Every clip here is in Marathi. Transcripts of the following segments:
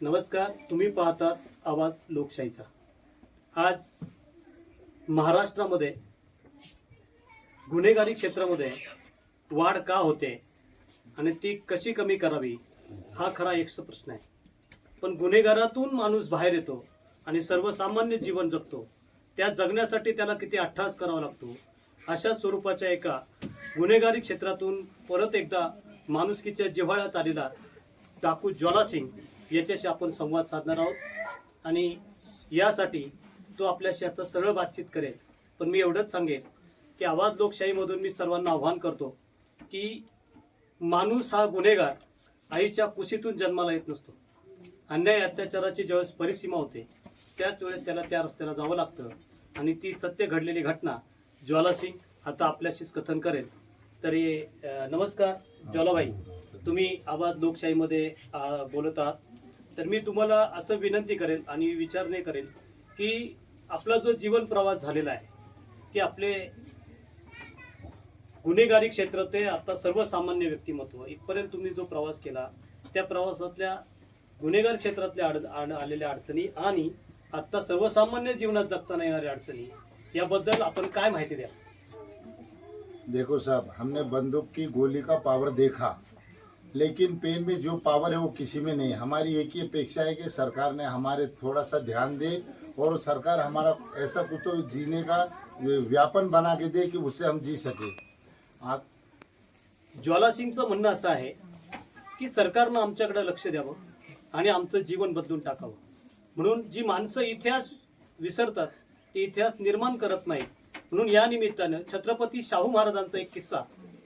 नमस्कार तुम्ही पाहतात आवाज लोकशाहीचा. आज महाराष्ट्रामध्ये गुन्हेगारी क्षेत्रामध्ये वाढ का होते आणि ती कशी कमी करावी हा खरा एकच प्रश्न आहे. पण गुन्हेगारातून माणूस बाहेर येतो आणि सर्वसामान्य जीवन जगतो त्या जगण्यासाठी त्याला किती अठ्ठास करावा लागतो अशा स्वरूपाच्या एका गुन्हेगारी क्षेत्रातून परत एकदा माणुसकीच्या जिव्हाळ्यात आलेला डाकू ज्वाला सिंग याच्याशी आपण संवाद साधणार आहोत. आणि यासाठी तो आपल्याशी आता सरळ बातचीत करेल. पण मी एवढंच सांगेन की आवाज लोकशाहीमधून मी सर्वांना आव्हान करतो की माणूस हा गुन्हेगार आईच्या कुशीतून जन्माला येत नसतो. अन्याय अत्याचाराची ज्यावेळेस परिसीमा होते त्याच वेळेस त्याला त्या रस्त्याला जावं लागतं. आणि ती सत्य घडलेली घटना ज्वाला सिंग आता आपल्याशीच कथन करेल. तरी नमस्कार ज्वालाबाई. तुम्ही आवाज लोकशाहीमध्ये बोलत आहात. तर मी तुम्हाला असं विनंती करेन आणि विचारणे करेन की आपला जो जीवन प्रवास झालेला आहे की आपले गुन्हेगारी क्षेत्र ते आता सर्वसामान्य व्यक्तिमत्व इथपर्यंत तुम्ही जो प्रवास केला त्या प्रवासातल्या गुन्हेगार क्षेत्रातल्या अड आड- आलेल्या अडचणी आणि आता सर्वसामान्य जीवनात जगताना येणाऱ्या अडचणी याबद्दल आपण काय माहिती द्या देखो साहब हमने बंदूक की गोली का पावर देखा. लेकिन पेन में जो पावर है वो किसी में नहीं। हमारी एक ही अपेक्षा है कि सरकार ने हमारे थोड़ा सा ध्यान दे और सरकार हमारा ऐसा कुछ तो जीने का व्यापन बना के दे कि उससे हम जी सके। आ- ज्वाला सिंगचं म्हणणं असं आहे की सरकारनं आमच्याकडे लक्ष द्यावं आणि आमचं जीवन बदलून टाकावं. म्हणून जी माणसं इतिहास विसरतात ते इतिहास निर्माण करत नाहीत. म्हणून या निमित्तानं छत्रपती शाहू महाराजांचा एक किस्सा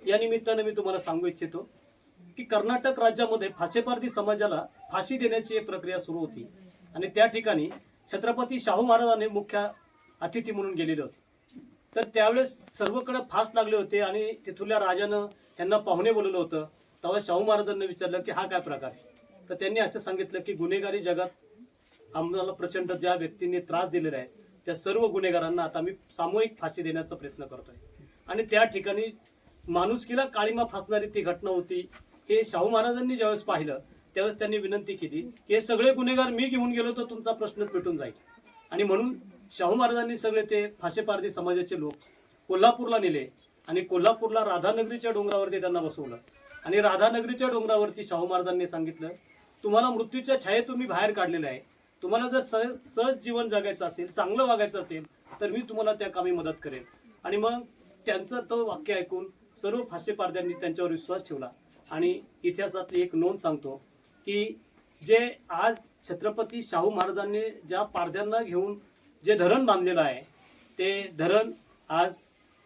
या निमित्तानं मी तुम्हाला सांगू इच्छितो. की कर्नाटक राज्यामध्ये फासेपारधी समाजाला फाशी देण्याची एक प्रक्रिया सुरू होती. आणि त्या ठिकाणी छत्रपती शाहू महाराजांनी मुख्य अतिथी म्हणून गेलेले होते. तर त्यावेळेस सर्वकडे फास लागले होते आणि तिथल्या राजानं त्यांना पाहुणे बोलवलं होतं. तेव्हा शाहू महाराजांना विचारलं की हा काय प्रकार आहे? तर त्यांनी असं सांगितलं की गुन्हेगारी जगात आम्हाला प्रचंड ज्या व्यक्तींनी त्रास दिलेला आहे त्या सर्व गुन्हेगारांना आता मी सामूहिक फाशी देण्याचा प्रयत्न करतोय. आणि त्या ठिकाणी माणुसकीला काळीमा फासणारी ती घटना होती. हे शाहू महाराजांनी ज्यावेळेस पाहिलं त्यावेळेस त्यांनी विनंती केली की हे सगळे गुन्हेगार मी घेऊन गेलो तर तुमचा प्रश्नच पेटून जाईल. आणि म्हणून शाहू महाराजांनी सगळे ते फाशेपारधी समाजाचे लोक कोल्हापूरला नेले आणि कोल्हापूरला राधानगरीच्या डोंगरावरती त्यांना बसवलं. आणि राधानगरीच्या डोंगरावरती शाहू महाराजांनी सांगितलं तुम्हाला मृत्यूच्या छायेत तुम्ही बाहेर काढलेलं आहे. तुम्हाला जर सहज सहज जीवन जगायचं असेल चांगलं वागायचं असेल तर मी तुम्हाला त्या कामी मदत करेन. आणि मग त्यांचं तो वाक्य ऐकून सर्व फाशेपारद्यांनी त्यांच्यावर विश्वास ठेवला. आणि इतिहासातली एक नोंद सांगतो की जे आज छत्रपती शाहू महाराजांनी ज्या पारध्यांना घेऊन जे धरण बांधलेलं आहे ते धरण आज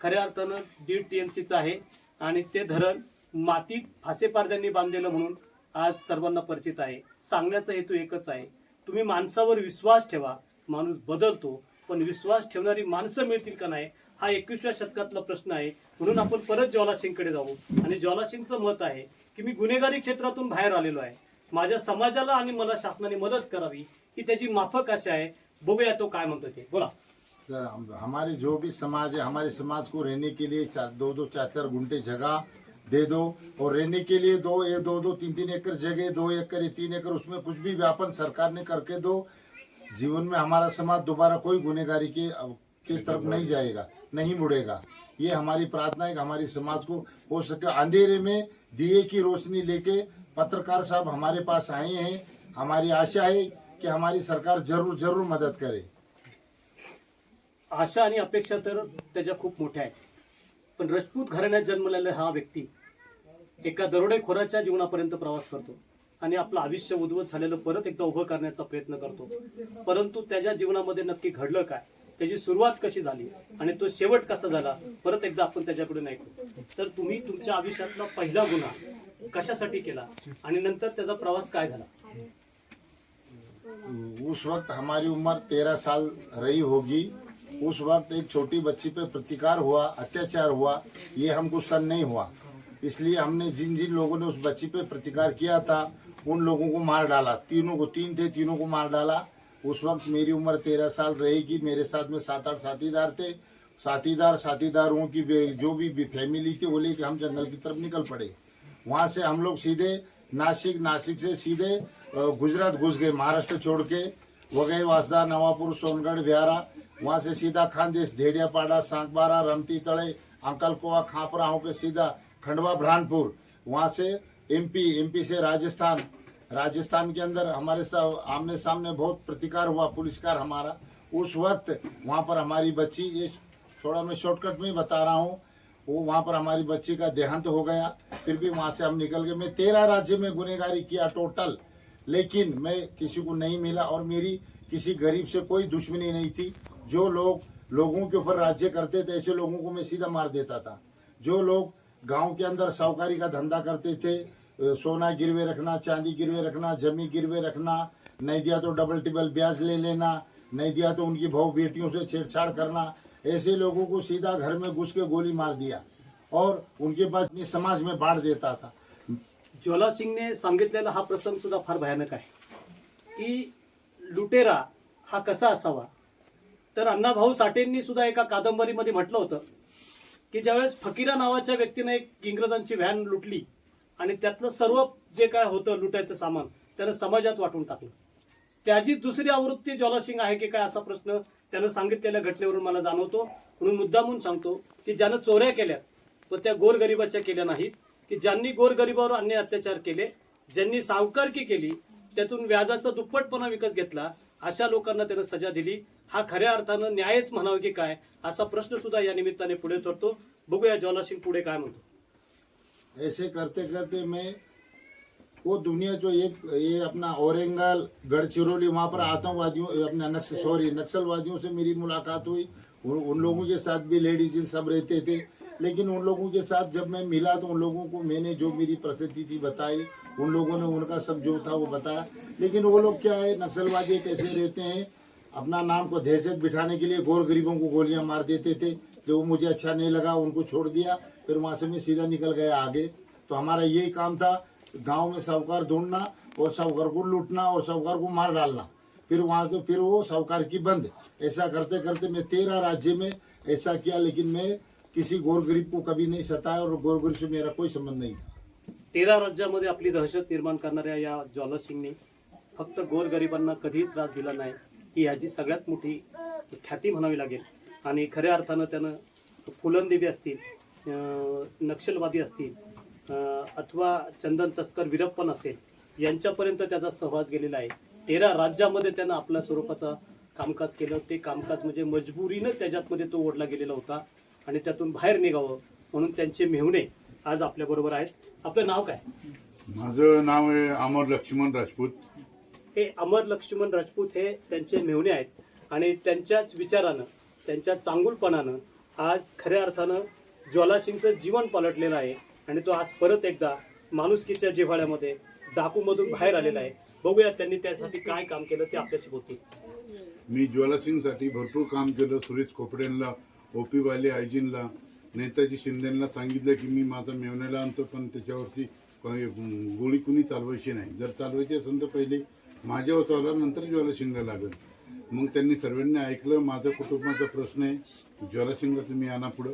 खऱ्या अर्थानं दीड टी एम सीचं आहे आणि ते धरण माती फासे पारध्यांनी बांधलेलं म्हणून आज सर्वांना परिचित आहे. सांगण्याचा हेतू एकच आहे. तुम्ही माणसावर विश्वास ठेवा माणूस बदलतो पण विश्वास ठेवणारी माणसं मिळतील का नाही हा एकविसव्या शतकातला प्रश्न आहे. म्हणून आपण परत ज्वालासिंगकडे जाऊ. आणि ज्वालासिंगचं मत आहे की मी गुन्हेगारी क्षेत्रातून बाहेर आलेलो आहे. माझ्या समाजाला आणि मला शासनाने मदत करावी ही त्याची माफक अशी आहे. बघूया तो काय म्हणतो ते. बोला. सर हम- हमारे जो भी समाज है हमारे समाज को रहने के लिए चार दो दो चार चार घंटे जगह दे दो। और रहने के लिए दो ये दो दो तीन तीन एकड़ जगह दो एकड़ या तीन एकड़ उसमें कुछ भी व्यापन सरकार ने करके दो। जीवन में हमारा समाज दोबारा कोई गुनेगारी के के तरफ नहीं जाएगा नहीं मुड़ेगा। ये हमारी प्रार्थना है कि हमारी समाज को हो सके। अंधेरे में दिए की रोशनी लेके पत्रकार साहब हमारे पास आए हैं। हमारी आशा है कि हमारी सरकार जरूर जरूर मदद करे। आशा आणि अपेक्षा तर त्याच्या खूप मोठ्या आहेत. पण राजपूत घराण्यात जन्मलेला हा व्यक्ती एका दरोडेखोराच्या जीवनापर्यंत प्रवास करतो. आणि आपलं आयुष्य उद्वत झालेलं परत एकदा उभं करण्याचा प्रयत्न करतो. परंतु त्याच्या जीवनामध्ये नक्की घडलं काय? त्याची सुरुवात कशी झाली? आणि तो शेवट कसा झाला? परत एकदा आपण त्याच्याकडून ऐकू. तर तुम्ही तुमच्या आयुष्यातला पहिला गुन्हा कशासाठी केला? आणि नंतर त्याचा प्रवास काय झाला? उस वक्त हमारी उम्र तेरह साल रही होगी. उस वक्त एक छोटी बच्ची पे प्रतिकार हुआ अत्याचार हुआ. ये हमको सन नहीं हुआ. इसलिए हमने जिन जिन लोगों ने उस बच्ची पे प्रतिकार किया था उन लोगों को मार डाला। तीनों को, तीन थे, तीनों को मार डाला। उस वक्त मेरी उम्र तेरह साल रहेगी। मेरे साथ में सात आठ साथीदार थे। साथीदार, साथीदारों की जो भी फैमिली थी, वो लेके हम जंगल की तरफ़ निकल पड़े। वहाँ से हम लोग सीधे नासिक नासिक से सीधे गुजरात घुस गए, महाराष्ट्र छोड़ के। वो गए वासदा, नवापुर, सोनगढ़ व्यारा वहाँ से सीधा खानदेश ढेडियापाड़ा सांकबारा, रमती तड़े अंकल कोआ खापरा होकर सीधा खंडवा ब्रहानपुर वहाँ से एमपी एमपी से राजस्थान। राजस्थान के अंदर हमारे सा- आमने सामने बहुत प्रतिकार हुआ पुलिसकार हमारा। उस वक्त वहाँ पर हमारी बच्ची, ये थोड़ा मैं शॉर्टकट में ही बता रहा हूँ, वो वहाँ पर हमारी बच्ची का देहांत हो गया। फिर भी वहाँ से हम निकल गए। मैं तेरह राज्य में गुनेगारी किया टोटल लेकिन मैं किसी को नहीं मिला और मेरी किसी गरीब से कोई दुश्मनी नहीं थी। जो लोग लोगों के ऊपर राज्य करते थे, ऐसे लोगों को मैं सीधा मार देता था। जो लोग गाँव के अंदर साहूकारी का धंधा करते थे सोना गिरवे रखना चांदी गिरवे रखना जमी गिरवे रखना नहीं दिया तो डबल टिबल ब्याज ले लेना नहीं दिया तो उनकी भाव बेटियों से छेड़छाड़ करना ऐसे लोगों को सीधा घर में घुस के गोली मार दिया और उनके पास समाज में बाढ़ देता था। ज्वाला सिंगने सांगितलेला हा प्रसंग सुद्धा फार भयानक आहे की लुटेरा हा कसा असावा? तर अण्णाभाऊ साठेंनी सुद्धा एका कादंबरीमध्ये म्हटलं होतं की ज्यावेळेस फकीरा नावाच्या व्यक्तीने एक इंग्रजांची व्हॅन लुटली आणि त्यातलं सर्व जे काय होतं लुटायचं सामान त्यानं समाजात वाटून टाकलं. त्याची दुसरी आवृत्ती ज्वालासिंग आहे की काय असा प्रश्न त्यानं सांगितलेल्या घटनेवरून मला जाणवतो. म्हणून मुद्दामून सांगतो की ज्यानं चोऱ्या केल्या व त्या गोरगरिबाच्या केल्या नाहीत की ज्यांनी गोरगरिबावर अन्याय अत्याचार केले ज्यांनी सावकारकी केली त्यातून व्याजाचा दुप्पटपणा विकत घेतला अशा लोकांना त्यानं सजा दिली. हा खऱ्या अर्थानं न्यायच म्हणावं की काय असा प्रश्न सुद्धा या निमित्ताने पुढे चढतो बघूया ज्वालासिंग पुढे काय म्हणतो. ऐसे करते करते मैं वो दुनिया जो एक ये अपना औरंगाल गढ़चिरौली वहाँ पर आतंकवादियों अपना नक्स सॉरी नक्सलवादियों से मेरी मुलाकात हुई। उन, उन लोगों के साथ भी लेडीज़ सब रहते थे। लेकिन उन लोगों के साथ जब मैं मिला तो उन लोगों को मैंने जो मेरी परिस्थिति थी बताई। उन लोगों ने उनका सब जो था वो बताया। लेकिन वो लोग क्या है नक्सलवादी कैसे रहते हैं अपना नाम को दहशत बिठाने के लिए गोर गरीबों को गोलियाँ मार देते थे। जो मुझे अच्छा नहीं लगा, उनको छोड़ दिया, फिर वहाँ से मैं सीधा निकल गया आगे। तो हमारा यही काम था, गाँव में साहूकार ढूंढना और साहूकार को लूटना और साहूकार को मार डालना। फिर वहाँ से फिर वो साहूकार की बंद। ऐसा करते करते मैं तेरह राज्य में ऐसा किया, लेकिन मैं किसी गोर गरीब को कभी नहीं सताया और गोर गरीब से मेरा कोई संबंध नहीं था। तेरा राज्यामध्ये आपली दहशत निर्माण करणाऱ्या या ज्वाला सिंगने फक्त गोरगरिबांना कधीही त्रास दिला नाही, ही ह्याची सगळ्यात मोठी ख्याती म्हणावी लागेल. आणि खऱ्या अर्थानं त्यानं फुलंदेवी असतील नक्षलवादी असतील अथवा चंदन तस्कर वीरप्पन असेल यांच्यापर्यंत त्याचा सहवास गेलेला आहे. तेरा राज्यामध्ये त्यानं आपल्या स्वरूपाचं कामकाज केलं. ते कामकाज म्हणजे मजबुरीनं त्याच्यातमध्ये तो ओढला गेलेला होता आणि त्यातून बाहेर निघावं म्हणून त्यांचे मेहुणे आज आपल्याबरोबर आहेत. आपलं नाव काय? माझं नाव आहे अमर लक्ष्मण राजपूत. हे अमर लक्ष्मण राजपूत हे त्यांचे मेहुणे आहेत आणि त्यांच्याच विचारानं त्यांच्या चांगुलपणानं आज खऱ्या अर्थानं ज्वालासिंगचं जीवन पलटलेलं आहे आणि तो आज परत एकदा माणुसकीच्या जिव्हाळ्यामध्ये डाकूमधून बाहेर आलेला आहे. बघूया त्यांनी त्यासाठी काय काम केलं ते आपल्याशी होती मी ज्वालासिंगसाठी भरपूर काम केलं सुरेश खोपडेंना ओपी वाले आयजीनला नेताजी शिंदेला सांगितलं की मी माझा मेवण्याला आणतो पण त्याच्यावरती गोळी कुणी चालवायची नाही. जर चालवायची असेल तर पहिले माझ्या होताला नंतर ज्वालासिंगला लागेल. मग त्यांनी सर्वांनी ऐकलं माझं कुटुंबाचा प्रश्न आहे. ज्वालासिंगला तुम्ही आणा पुढं.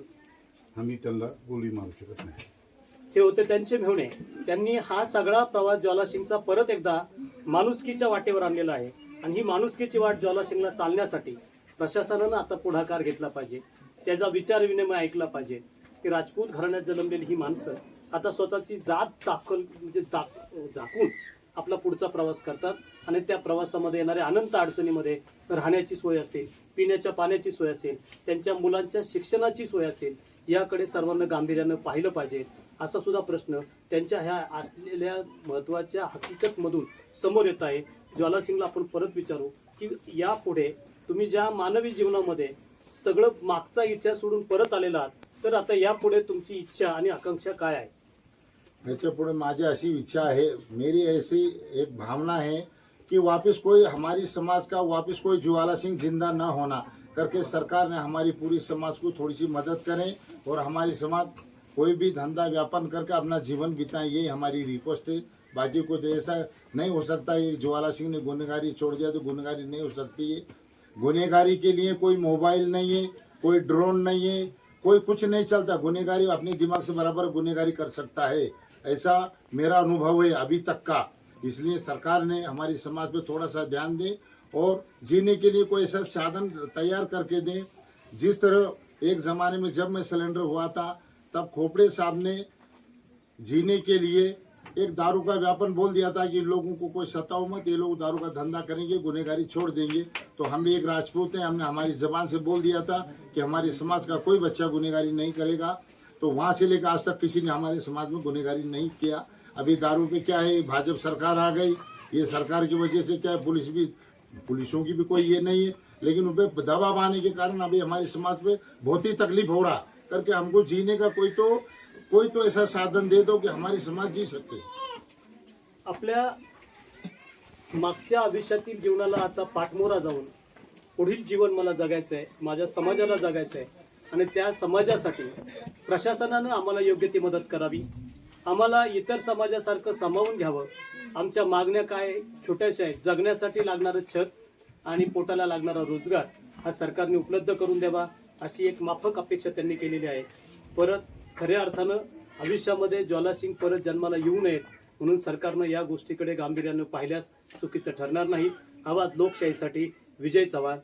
आम्ही त्यांना गोळी मारू शकत नाही. हे होते त्यांचे मेहुणे. त्यांनी हा सगळा प्रवास ज्वालासिंगचा परत एकदा माणुसकीच्या वाटेवर आणलेला आहे. आणि ही माणुसकीची वाट ज्वालासिंगला चालण्यासाठी प्रशासनानं आता पुढाकार घेतला पाहिजे. त्याचा विचार विनिमय ऐकला पाहिजे. की राजपूत घराण्यात जन्मलेली ही माणसं आता स्वतःची जात दाखल म्हणजे दाख झाकून आपला पुढचा प्रवास करतात. आणि त्या प्रवासामध्ये येणाऱ्या अनंत अडचणीमध्ये राहण्याची सोय असेल पिण्याच्या पाण्याची सोय असेल त्यांच्या मुलांच्या शिक्षणाची सोय असेल याकडे सर्वांना गांभीर्यानं पाहिलं पाहिजे. असा सुद्धा प्रश्न त्यांच्या ह्या असलेल्या महत्त्वाच्या हकीकतमधून समोर येत आहे. ज्वालासिंगला आपण परत विचारू की यापुढे तुम्ही ज्या मानवी जीवनामध्ये सगळं मागचा इतिहास सोडून परत आलेला आहात तर आता यापुढे तुमची इच्छा आणि आकांक्षा काय आहे? ह्याच्या पुढे माझी अशी इच्छा है मेरी ऐसी एक भावना है कि वापस कोई हमारी समाज का वापस कोई ज्वाला सिंह ज़िंदा न होना, करके सरकार ने हमारी पूरी समाज को थोड़ी सी मदद करें और हमारी समाज कोई भी धंधा व्यापन करके अपना जीवन बिताएँ, यही हमारी रिक्वेस्ट है। बाकी कुछ ऐसा नहीं हो सकता, ये ज्वाला सिंह ने गुनहगारी छोड़ दिया तो गुनहगारी नहीं हो सकती है। गुनहगारी के लिए कोई मोबाइल नहीं है, कोई ड्रोन नहीं है, कोई कुछ नहीं चलता। गुनहगारी अपने दिमाग से बराबर गुनहगारी कर सकता है। ऐसा मेरा अनुभव है अभी तक का। इसलिए सरकार ने हमारी समाज पे थोड़ा सा ध्यान दे और जीने के लिए कोई ऐसा साधन तैयार करके दे। जिस तरह एक ज़माने में जब मैं सिलेंडर हुआ था, तब खोपड़े साहब ने जीने के लिए एक दारू का व्यापन बोल दिया था कि लोगों को कोई सताओ मत, ये लोग दारू का धंधा करेंगे गुनेगारी छोड़ देंगे। तो हम भी एक राजपूत हैं, हमने हमारी जबान से बोल दिया था कि हमारे समाज का कोई बच्चा गुनेगारी नहीं करेगा। तो वहाँ से लेकर आज तक किसी ने हमारे समाज में गुनेगारी नहीं किया। अभी दारू पे क्या है? भाजपा सरकार आ गई। ये सरकार की वजह से क्या है? पुलिस भी पुलिसों की भी कोई ये नहीं है। लेकिन उन पर दबाव आने के कारण अभी हमारे समाज पे बहुत ही तकलीफ हो रहा करके हमको जीने का कोई तो कोई तो ऐसा साधन दे दो कि हमारी समाज जी सकते आपल्या मागच्या आयुष्यातील जीवनाला आता पाठमोरा जाऊन पुढील जीवन मला जगायचं आहे माझ्या समाजाला जगायचं आहे आणि त्या समाजासाठी प्रशासनानं आम्हाला योग्य ती मदत करावी. आम्हाला इतर समाजासारखं सामावून घ्यावं. आमच्या मागण्या काय छोट्याशा आहेत. जगण्यासाठी लागणारं छत आणि पोटाला लागणारा रोजगार हा सरकारने उपलब्ध करून द्यावा अशी एक माफक अपेक्षा त्यांनी केलेली आहे. परत खऱ्या अर्थानं आयुष्यामध्ये ज्वालासिंग परत जन्माला येऊ नयेत म्हणून सरकारनं या गोष्टीकडे गांभीर्यानं पाहिल्यास चुकीचं ठरणार नाही. आवाज लोकशाहीसाठी. विजय चव्हाण.